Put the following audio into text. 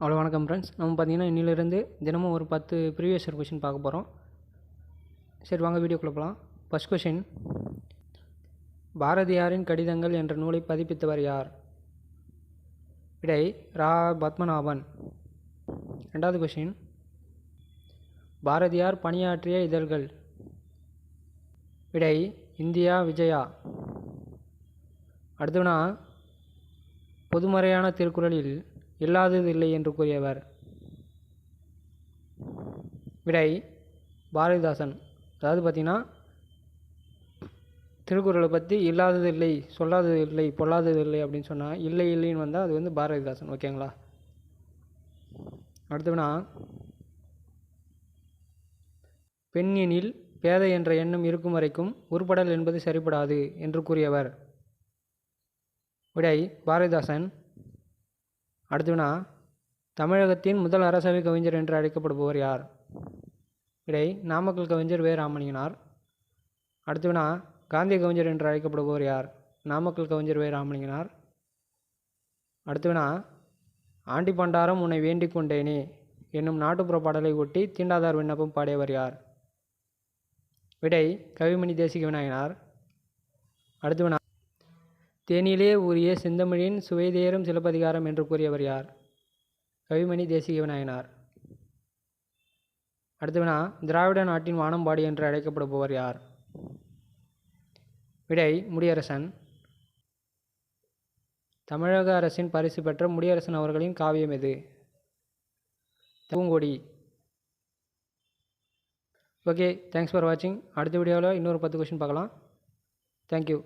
அவ்வளோ வணக்கம் ஃப்ரெண்ட்ஸ் நம்ம பார்த்தீங்கன்னா இன்னிலிருந்து தினமும் ஒரு பத்து ப்ரீவியஸ் இயர் கொஷின் பார்க்க போகிறோம் சரி வாங்க வீடியோக்குள்ளே போகலாம் ஃபஸ்ட் கொஷின் பாரதியாரின் கடிதங்கள் என்ற நூலை பதிப்பித்தவர் யார்? விடை ரா. பத்மநாபன். ரெண்டாவது கொஷின் பாரதியார் பணியாற்றிய இதழ்கள். விடை இந்தியா விஜயா. அடுத்தவனா பொதுமறையான திருக்குறளில் இல்லாதது இல்லை என்று கூறியவர். விடை பாரதிதாசன். அதாவது பார்த்திங்கன்னா திருக்குறளை பற்றி இல்லாதது இல்லை சொல்லாதது இல்லை பொல்லாதது இல்லை அப்படின்னு சொன்னால் இல்லை இல்லைன்னு வந்தால் அது வந்து பாரதிதாசன் ஓகேங்களா? அடுத்தவனா பெண்ணினில் பேதை என்ற எண்ணம் இருக்கும் வரைக்கும் உருப்படல் என்பது சரிப்படாது என்று கூறியவர். விடை பாரதிதாசன். அடுத்துனா தமிழகத்தின் முதல் அரசவை கவிஞர் என்று அழைக்கப்படுபவர் யார்? விடை நாமக்கல் கவிஞர் வே. ராமலிங்கனார். அடுத்துனா காந்திய கவிஞர் என்று அழைக்கப்படுபவர் யார்? நாமக்கல் கவிஞர் வே. ராமலிங்கனார். அடுத்துனா ஆண்டி பண்டாரம் உன்னை வேண்டிக் கொண்டேனே என்னும் நாட்டுப்புற பாடலை ஒட்டி தீண்டாதார் விண்ணப்பம் பாடியவர் யார்? விடை கவிமணி தேசிக விநாயகனார் அடுத்து தேனிலே ஊறிய செந்தமிழின் சுவைதேரும் சிலப்பதிகாரம் என்று கூறியவர் யார்? கவிமணி தேசிக விநாயகனார் அடுத்தவனா திராவிட நாட்டின் வானம்பாடி என்று அழைக்கப்படுபவர் யார்? விடை முடியரசன். தமிழக அரசின் பரிசு பெற்ற முடியரசன் அவர்களின் காவியம் எது? பூங்கொடி ஓகே தேங்க்ஸ் ஃபார் வாட்சிங் அடுத்த வீடியோவில் இன்னொரு பத்து கொஷின் பார்க்கலாம். தேங்க்யூ